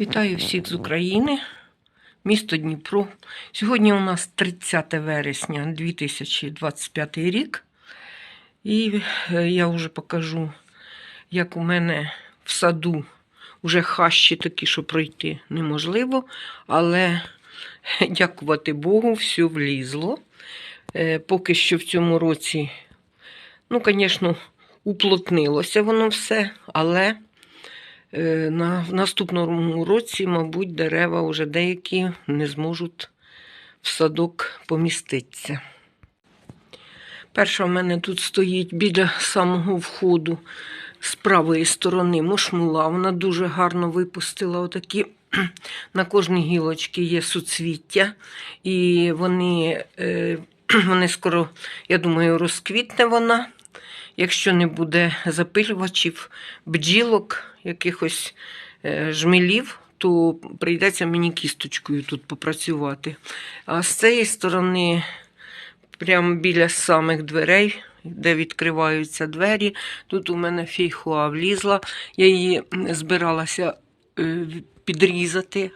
Вітаю всіх з України, місто Дніпро. Сьогодні у нас 30 вересня 2025 рік. І е, я вже покажу, як у мене в саду вже хащі такі, що пройти неможливо, але дякувати Богу, все влізло. Е, Поки що в цьому році, ну, звісно, уплотнилося воно все, але Е, На, в наступному році, мабуть, дерева вже деякі не зможуть в садок поміститися. Перша в мене тут стоїть біля самого входу з правої сторони мошмула. Вона дуже гарно випустила отакі. На кожній гілочці є суцвіття, і вони, е, вони скоро, я думаю, розквітне вона. Якщо не буде запилювачів, бджілок, якихось е, жмелів, то прийдеться мені кісточкою тут попрацювати. А з цієї сторони, прямо біля самих дверей, де відкриваються двері, тут у мене фейхоа влізла. Я її збиралася е, підрізати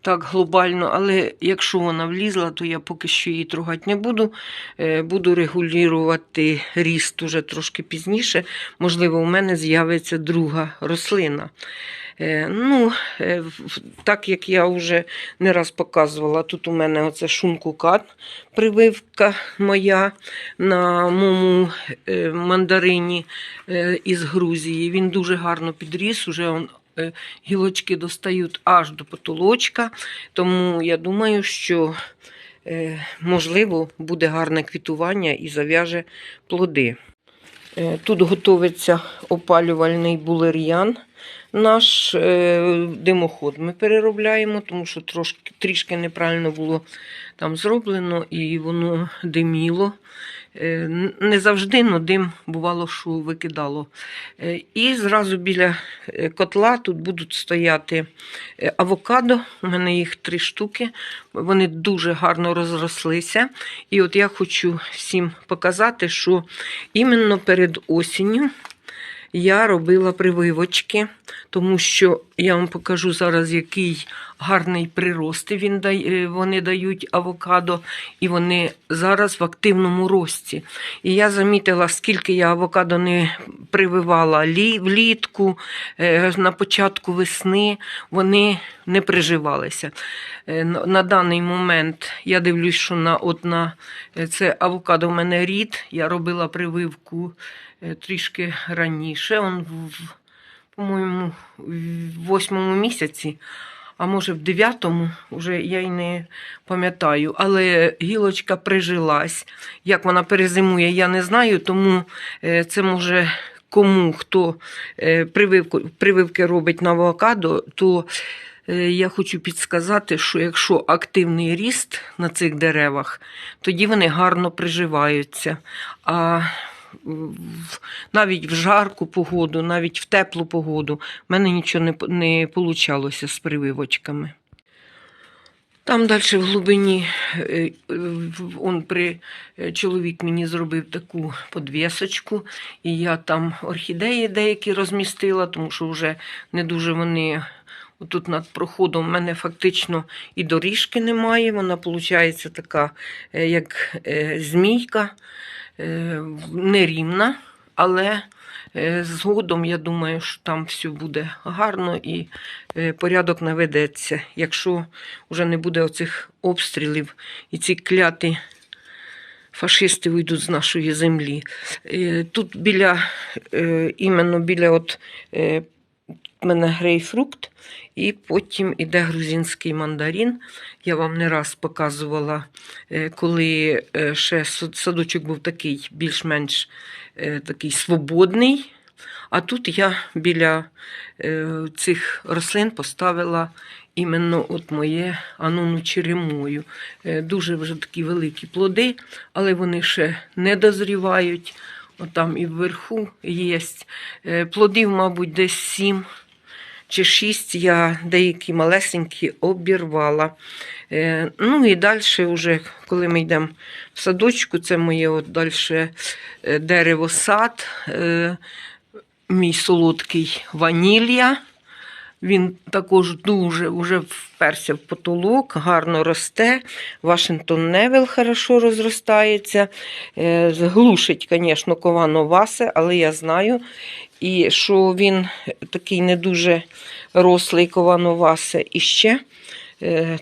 так глобально, але якщо вона влізла, то я поки що її трогати не буду. Е, Буду регулювати ріст уже трошки пізніше. Можливо, у мене з'явиться друга рослина. Е, Ну, е, так як я вже не раз показувала, тут у мене оце шункукат, прививка моя на моєму мандарині із Грузії. Він дуже гарно підріс, уже гілочки достають аж до потолочка. Тому я думаю, що е, можливо буде гарне квітування і зав'яже плоди. Е, Тут готується опалювальний булер'ян. Наш е, димоход ми переробляємо, тому що трошки, трішки неправильно було там зроблено і воно диміло. Е, Не завжди, але дим бувало, що викидало. Е, І зразу біля е, котла тут будуть стояти авокадо. У мене їх три штуки. Вони дуже гарно розрослися. І от я хочу всім показати, що іменно перед осінню я робила прививочки, тому що я вам покажу зараз, який гарний прирост він дає, вони дають авокадо, і вони зараз в активному рості. І я замітила, скільки я авокадо не прививала лі- влітку, е, на початку весни, вони не приживалися. Е, На даний момент я дивлюсь, що на, от на е, це авокадо в мене рід. Я робила прививку е, трішки раніше, он в- по-моєму, в восьмому місяці, а може в дев'ятому, вже я й не пам'ятаю. Але гілочка прижилась. Як вона перезимує, я не знаю, тому е, це може. Кому хто е, прививку, прививки робить на авокадо, то е, я хочу підсказати, що якщо активний ріст на цих деревах, тоді вони гарно приживаються. А навіть в жарку погоду, навіть в теплу погоду, в мене нічого не, не получалося з прививочками. Там далі в глибині е, он при е, чоловік мені зробив таку подвісочку, і я там орхідеї деякі розмістила, тому що вже не дуже вони. Тут над проходом в мене фактично і доріжки немає. Вона виходить така, е, як е, змійка, е, нерівна, але згодом я думаю, що там все буде гарно і порядок наведеться, якщо вже не буде оцих обстрілів і ці кляті фашисти вийдуть з нашої землі. Тут біля, іменно біля от, мене грейпфрукт, і потім іде грузинський мандарин. Я вам не раз показувала, е, коли е, ще садочок був такий більш-менш е, такий свободний. А тут я біля цих рослин поставила іменно от моє анону черемою. Дуже вже такі великі плоди, але вони ще не дозрівають. Отам і вверху є. Плодів, мабуть, десь сім чи шість. Я деякі малесенькі обірвала. Е, Ну і далі, вже, коли ми йдемо в садочку, це моє от далі дерево сад, е, мій солодкий ванілля. Він також дуже вже вперся в потолок, гарно росте. Вашингтон Невел хорошо розростається. зглушить, Глушить, звісно, Ковановасе, але я знаю, і що він такий не дуже рослий Ковановасе. І ще е,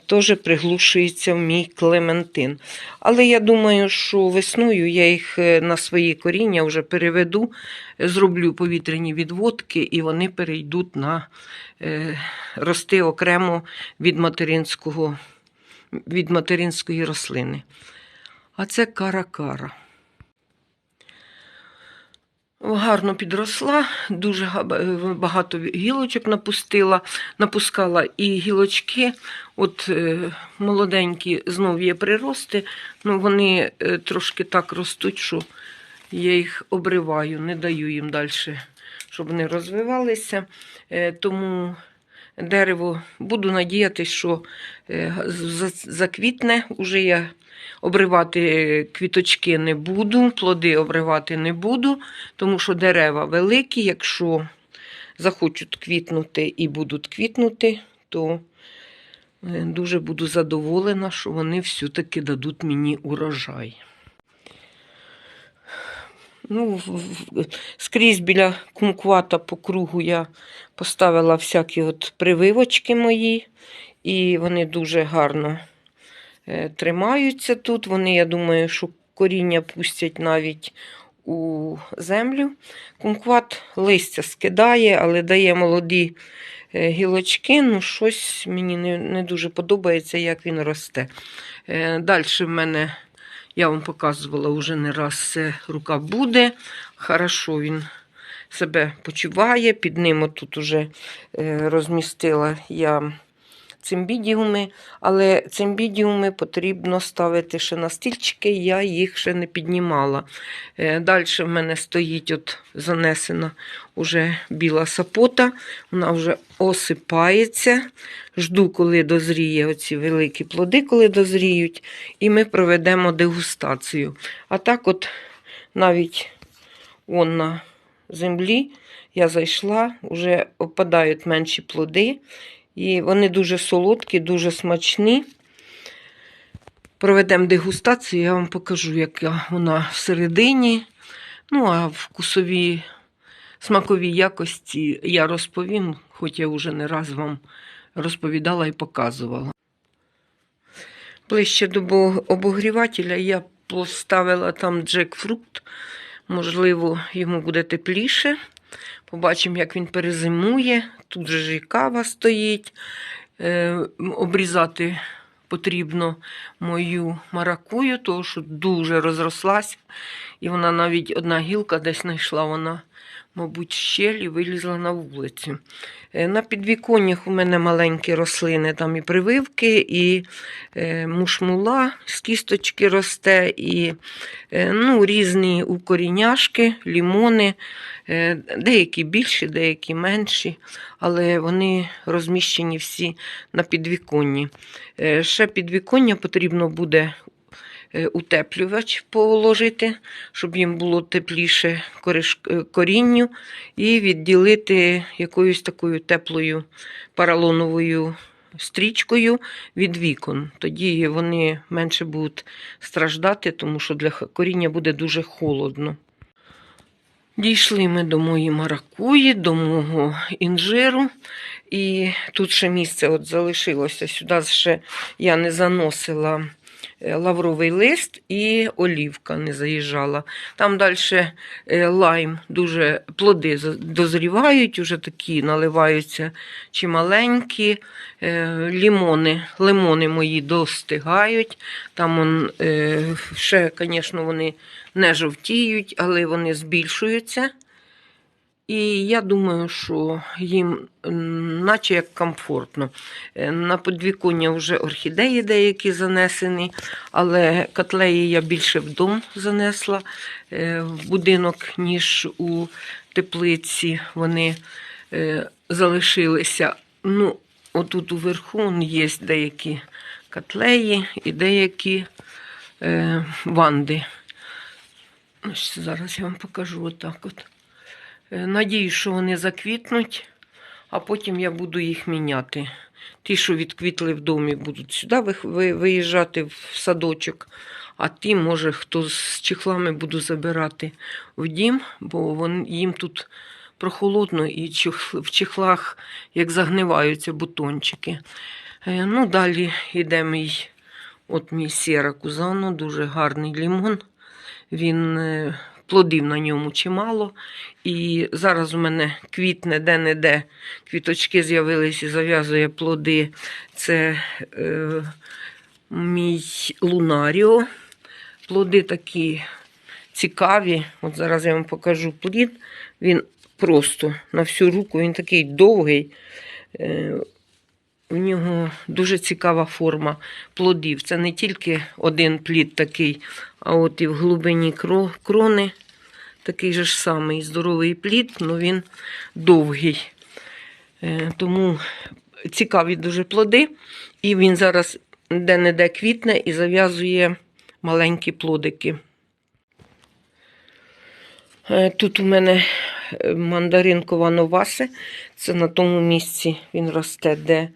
теж приглушується в мій Клементин. Але я думаю, що весною я їх е, на свої коріння вже переведу, зроблю повітряні відводки, і вони перейдуть на е, рости окремо від материнського, від материнської рослини. А це кара-кара. Гарно підросла, дуже багато гілочок напустила, напускала і гілочки, от е, молоденькі знов є прирости, ну вони е, трошки так ростуть, що я їх обриваю, не даю їм далі, щоб вони розвивалися. Е, тому дерево буду надіятися, що е, заквітне. Уже я обривати квіточки не буду, плоди обривати не буду, тому що дерева великі. Якщо захочуть квітнути і будуть квітнути, то е, дуже буду задоволена, що вони все-таки дадуть мені урожай. Ну, скрізь біля кумквата по кругу я поставила всякі от прививочки мої, і вони дуже гарно е, тримаються тут. Вони, я думаю, що коріння пустять навіть у землю. Кумкват листя скидає, але дає молоді е, гілочки. Ну, щось мені не, не дуже подобається, як він росте. Далі в мене, я вам показувала уже не раз, це рука буде. Хорошо він себе почуває. Під ним тут уже розмістила я цимбідіуми, але цимбідіуми потрібно ставити ще на стільчики, я їх ще не піднімала. Далі в мене стоїть от занесена уже біла сапота, вона вже осипається. Жду, коли дозріє оці великі плоди, коли дозріють, і ми проведемо дегустацію. А так, от навіть он на землі я зайшла, вже опадають менші плоди. І вони дуже солодкі, дуже смачні. Проведемо дегустацію, я вам покажу, яка вона всередині. Ну, а вкусові смакові якості я розповім, хоч я вже не раз вам розповідала і показувала. Ближче до обогрівателя я поставила там джекфрукт. Можливо, йому буде тепліше. Побачимо, як він перезимує. Тут же і кава стоїть. Е, обрізати потрібно мою маракую, тому що дуже розрослась. І вона навіть одна гілка десь знайшла, вона, мабуть, щель і вилізла на вулицю. Е, на підвіконнях у мене маленькі рослини, там і прививки, і е, мушмула з кісточки росте, і е, ну, різні укоріняшки, лімони. Деякі більші, деякі менші, але вони розміщені всі на підвіконні. Ще підвіконня потрібно буде утеплювач положити, щоб їм було тепліше е, корінню, і відділити якоюсь такою теплою поролоновою стрічкою від вікон. Тоді вони менше будуть страждати, тому що для коріння буде дуже холодно. Дійшли ми до моєї маракуї, до мого інжиру. І тут ще місце от залишилося. Сюди ще я не заносила е, лавровий лист і олівка не заїжджала. Там далі лайм, дуже плоди дозрівають, вже такі наливаються чималенькі. Е, Лімони, лимони мої достигають. Там он, е, ще, звісно, вони не жовтіють, але вони збільшуються. І я думаю, що їм наче як комфортно. Е, На подвіконня вже орхідеї деякі занесені, але котлеї я більше в дом занесла е, в будинок, ніж у теплиці. Вони е, залишилися. Ну, отут уверху є деякі котлеї і деякі ванди. Зараз я вам покажу отак от. Е, Надію, що вони заквітнуть, а потім я буду їх міняти. Ті, що відквітли в домі, будуть сюди виїжджати в садочок, а ті, може, хто з чехлами буду забирати в дім, бо їм тут прохолодно і в чехлах як загниваються бутончики. Е, Ну, далі йде мій, от мій сіра кузано, дуже гарний лімон. Він е, плодів на ньому чимало. І зараз у мене квітне де-не-де квіточки з'явились і зав'язує плоди. Це е, мій лунаріо. Плоди такі цікаві. От зараз я вам покажу плід. Він просто на всю руку, він такий довгий. Е, у нього дуже цікава форма плодів. Це не тільки один плід такий, а от і в глибині крони такий же ж самий здоровий плід, але він довгий. Е, Тому цікаві дуже плоди. І він зараз де-не-де квітне і зав'язує маленькі плодики. Е, Тут у мене е, мандарин Ковановаси. Це на тому місці він росте, де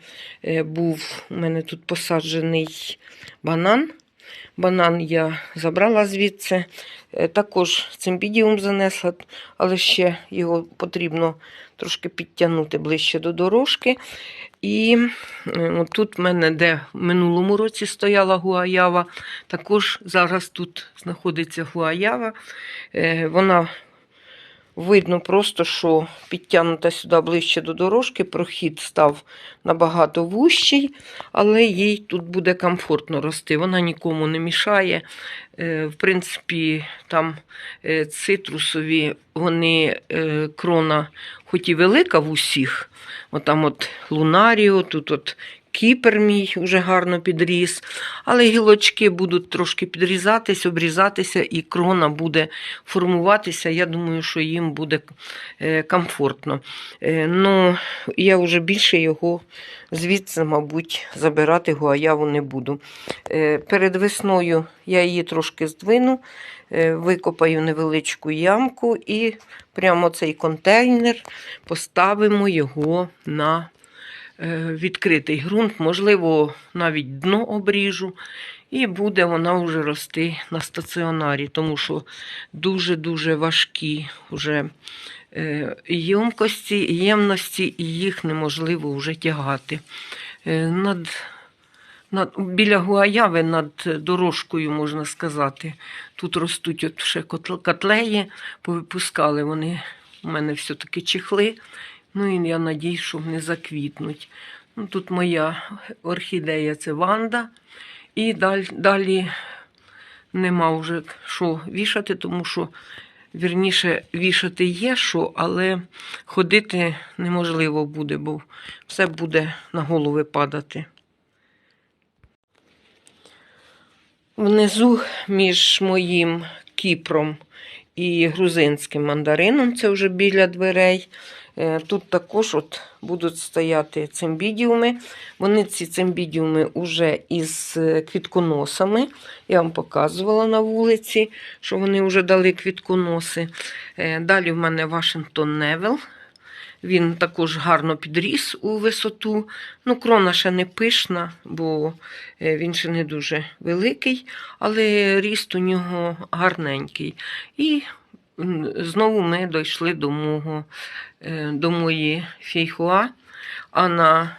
е, був у мене тут посаджений банан. Банан я забрала звідси. Е, Також цимбідіум занесла, але ще його потрібно трошки підтягнути ближче до дорожки. І тут в мене, де в минулому році стояла гуаява, також зараз тут знаходиться гуаява. Е, Вона видно просто, що підтягнута сюди ближче до дорожки, прохід став набагато вущий, але їй тут буде комфортно рости. Вона нікому не мішає. Е, В принципі, там е, цитрусові, вони е, крона, хоч і велика в усіх, отам от лунаріо, тут от кіпер мій вже гарно підріс, але гілочки будуть трошки підрізатись, обрізатися, і крона буде формуватися. Я думаю, що їм буде е, комфортно. Е, Ну, я вже більше його звідси, мабуть, забирати гуаяву не буду. Е, Перед весною я її трошки здвину, викопаю невеличку ямку і прямо цей контейнер поставимо його на відкритий ґрунт, можливо, навіть дно обріжу, і буде вона вже рости на стаціонарі, тому що дуже-дуже важкі вже е, ємкості, ємності, і їх неможливо вже тягати. Е, Над, над, біля Гуаяви над дорожкою, можна сказати, тут ростуть от ще котлеї, повипускали вони у мене все-таки чехли. Ну і я надію, що вони заквітнуть. Ну, тут моя орхідея це Ванда. І далі, далі нема вже що вішати, тому що, вірніше, вішати є що, але ходити неможливо буде, бо все буде на голови падати. Внизу між моїм кіпром і грузинським мандарином, це вже біля дверей. Е, Тут також от будуть стояти цимбідіуми. Вони ці цимбідіуми вже із е, квітконосами. Я вам показувала на вулиці, що вони вже дали квітконоси. Е, Далі в мене Вашингтон Невел. Він також гарно підріс у висоту. Ну, крона ще не пишна, бо е, він ще не дуже великий, але ріст у нього гарненький. І знову ми дійшли до, мого, е, до моєї фейхуа, а на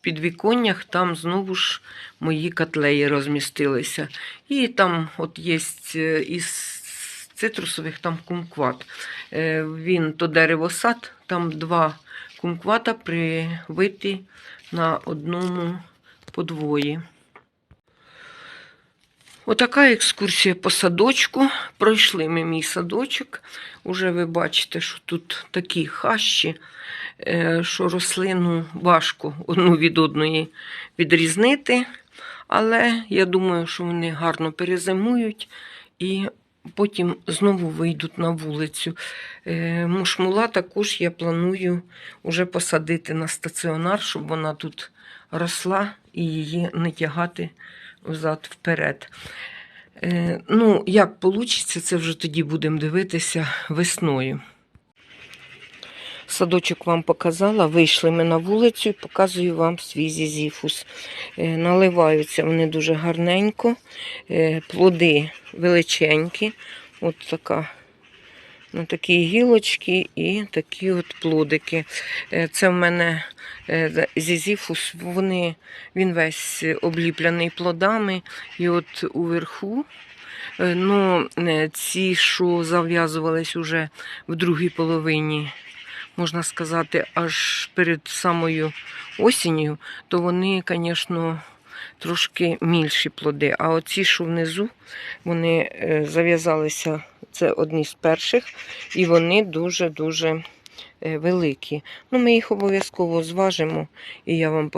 підвіконнях там знову ж мої котлеї розмістилися. І там от є е, із цитрусових там кумкват. Е, Він то деревосад, там два кумквата привиті на одному подвої. Отака екскурсія по садочку. Пройшли ми мій садочок. Уже ви бачите, що тут такі хащі, е, що рослину важко одну від одної відрізнити. Але я думаю, що вони гарно перезимують і потім знову вийдуть на вулицю. Е, Мушмула також я планую вже посадити на стаціонар, щоб вона тут росла і її не тягати взад вперед. Е, Ну, як вийде, це вже тоді будемо дивитися весною. Садочок вам показала. Вийшли ми на вулицю і показую вам свій зізіфус. Е, Наливаються вони дуже гарненько. Е, Плоди величенькі. От така. На такі гілочки і такі от плодики. Е, Це в мене зізіфус, вони, він весь обліплений плодами. І от уверху Ну, ці, що зав'язувались уже в другій половині, можна сказати, аж перед самою осінню, то вони, звісно, трошки мільші плоди. А оці, що внизу, вони е, зав'язалися, це одні з перших, і вони дуже-дуже е, великі. Ну, ми їх обов'язково зважимо, і я вам,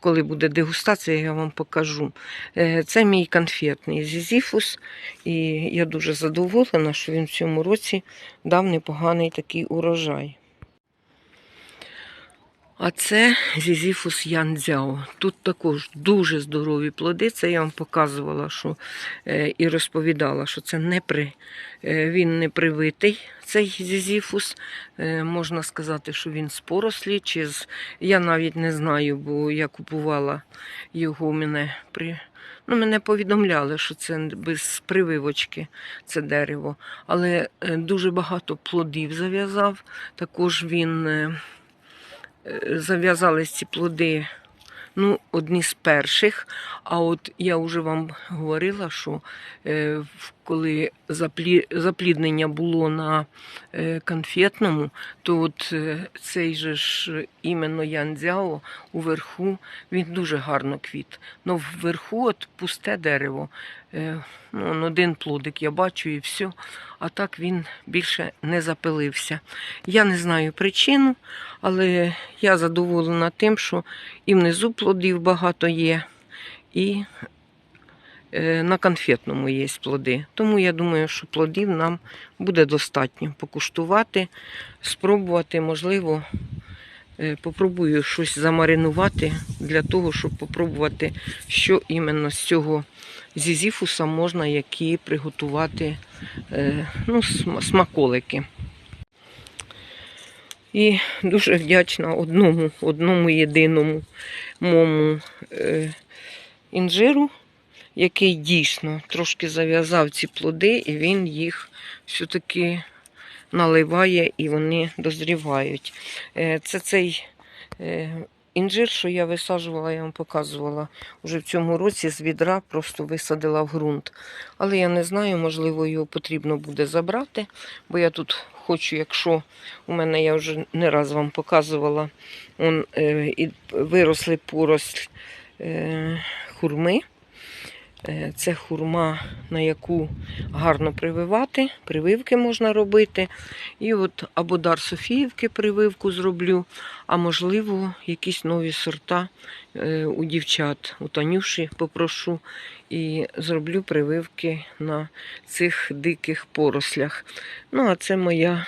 коли буде дегустація, я вам покажу. Е, Це мій конфетний зізіфус, і я дуже задоволена, що він в цьому році дав непоганий такий урожай. А це зізіфус янцзяо. Тут також дуже здорові плоди. Це я вам показувала що, е, і розповідала, що це не при, е, він не привитий, цей зізіфус. Е, можна сказати, що він з порослі. Чи з, я навіть не знаю, бо я купувала його мене при. Ну, мене повідомляли, що це без прививочки це дерево. Але дуже багато плодів зав'язав. Також він. Зав'язались ці плоди, ну, одні з перших. А от я вже вам говорила, що е, в- коли запліднення було на е, конфетному, то от е, цей же ж іменно Янцзяо уверху він дуже гарно квіт. Ну вверху от пусте дерево. Е, ну, один плодик я бачу і все. А так він більше не запилився. Я не знаю причину, але я задоволена тим, що і внизу плодів багато є, і на конфетному є плоди. Тому я думаю, що плодів нам буде достатньо покуштувати, спробувати, можливо, е, попробую щось замаринувати для того, щоб попробувати, що іменно з цього зізіфуса можна які приготувати е, ну, смаколики. І дуже вдячна одному, одному єдиному моєму е, інжиру, який дійсно трошки зав'язав ці плоди, і він їх все-таки наливає і вони дозрівають. Е, це цей е, інжир, що я висаджувала, я вам показувала вже в цьому році з відра, просто висадила в ґрунт. Але я не знаю, можливо, його потрібно буде забрати, бо я тут хочу, якщо у мене я вже не раз вам показувала, он, е, і виросли поросль е, хурми. Е, Це хурма, на яку гарно прививати, прививки можна робити. І от або дар Софіївки прививку зроблю, а можливо, якісь нові сорта е, у дівчат, у Танюші попрошу і зроблю прививки на цих диких порослях. Ну, а це моя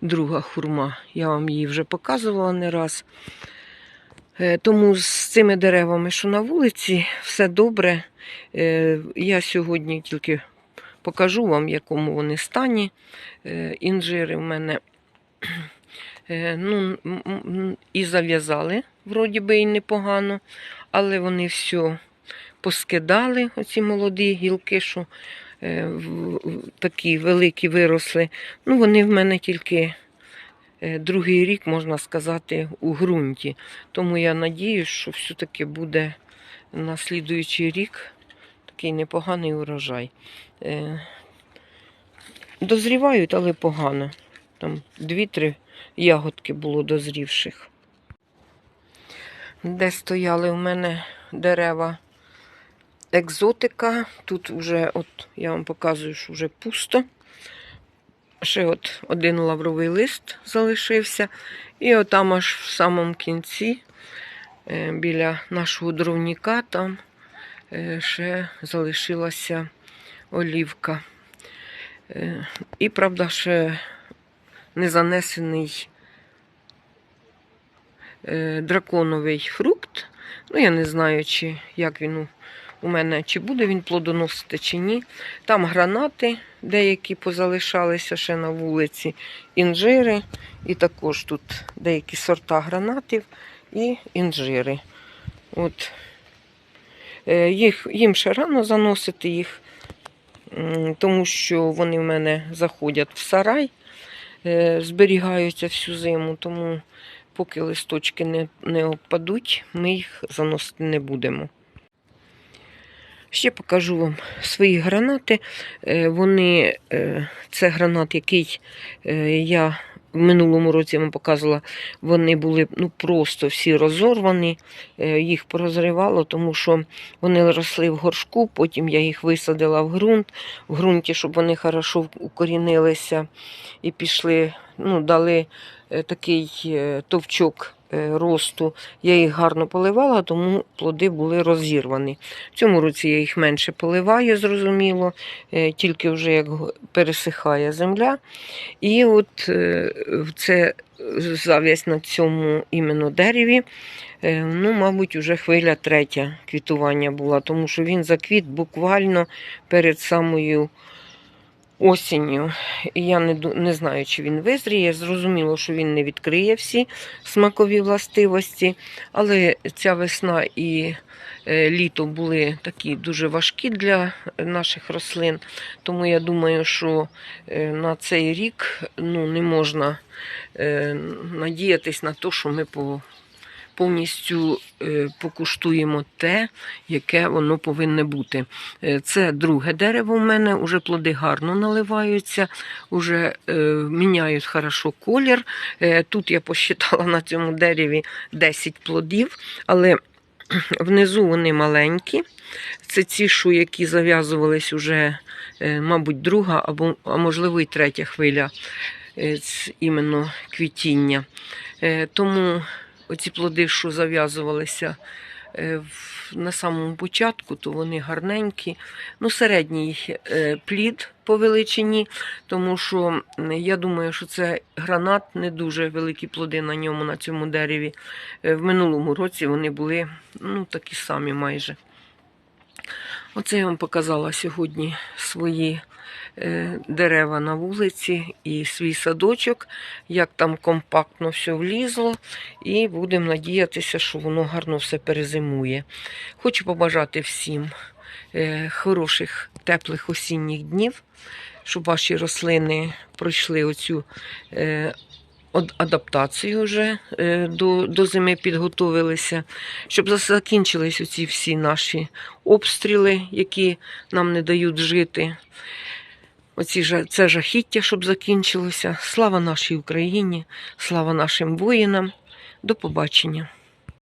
друга хурма. Я вам її вже показувала не раз. Е, Тому з цими деревами, що на вулиці, все добре. Е, Я сьогодні тільки покажу вам, в якому вони стані. Е, Інжири в мене ну, і зав'язали, вроді би і непогано, але вони все поскидали, оці молоді гілки, що такі великі виросли. Ну, вони в мене тільки другий рік, можна сказати, у ґрунті. Тому я надіюсь, що все-таки буде на слідуючий рік такий непоганий урожай. Е, Дозрівають, але погано. Там дві-три ягодки було дозрівших. Де стояли у мене дерева екзотика. Тут вже, от я вам показую, що вже пусто. Ще от один лавровий лист залишився. І отам аж в самому кінці, е, біля нашого дровніка, там е, ще залишилася олівка. Е, І, правда, ще не занесений драконовий фрукт. Ну, я не знаю, чи як він у мене, чи буде він плодоносити, чи ні. Там гранати деякі позалишалися ще на вулиці, інжири, і також тут деякі сорта гранатів і інжири. От. Е, Їх, їм ще рано заносити їх, тому що вони в мене заходять в сарай, е, зберігаються всю зиму, тому поки листочки не, не опадуть, ми їх заносити не будемо. Ще покажу вам свої гранати. Е, Вони, е, це гранат, який е, я в минулому році вам показувала, вони були ну, просто всі розорвані, їх порозривало, тому що вони росли в горшку, потім я їх висадила в ґрунт, в ґрунті, щоб вони хорошо укорінилися і пішли, ну, дали такий товчок росту. Я їх гарно поливала, тому плоди були розірвані. В цьому році я їх менше поливаю, зрозуміло, е, тільки вже як пересихає земля. І от е, це зав'язь на цьому іменно дереві. е, Ну, мабуть, вже хвиля третя квітування була, тому що він заквіт буквально перед самою осінню. І я не, не знаю, чи він визріє. Зрозуміло, що він не відкриє всі смакові властивості, але ця весна і е, літо були такі дуже важкі для наших рослин. Тому я думаю, що е, на цей рік ну, не можна е, надіятись на те, що ми по, повністю е, покуштуємо те, яке воно повинне бути. Е, Це друге дерево в мене, вже плоди гарно наливаються, вже е, міняють хорошо колір. Тут я посчитала на цьому дереві 10 плодів, але внизу вони маленькі. Це ці, що які зав'язувались уже, мабуть, друга або, а можливо, і третя хвиля іменно квітіння. Тому оці плоди, що зав'язувалися е, на самому початку, то вони гарненькі. Ну, середній е, плід по величині, тому що я думаю, що це гранат, не дуже великі плоди на ньому, на цьому дереві. Е, В минулому році вони були ну, такі самі майже. Оце я вам показала сьогодні свої дерева на вулиці і свій садочок, як там компактно все влізло, і будемо надіятися, що воно гарно все перезимує. Хочу побажати всім е, хороших, теплих осінніх днів, щоб ваші рослини пройшли оцю е, адаптацію вже е, до, до зими підготовилися, щоб закінчились оці всі наші обстріли, які нам не дають жити. Оці це жахіття, щоб закінчилося. Слава нашій Україні, слава нашим воїнам. До побачення.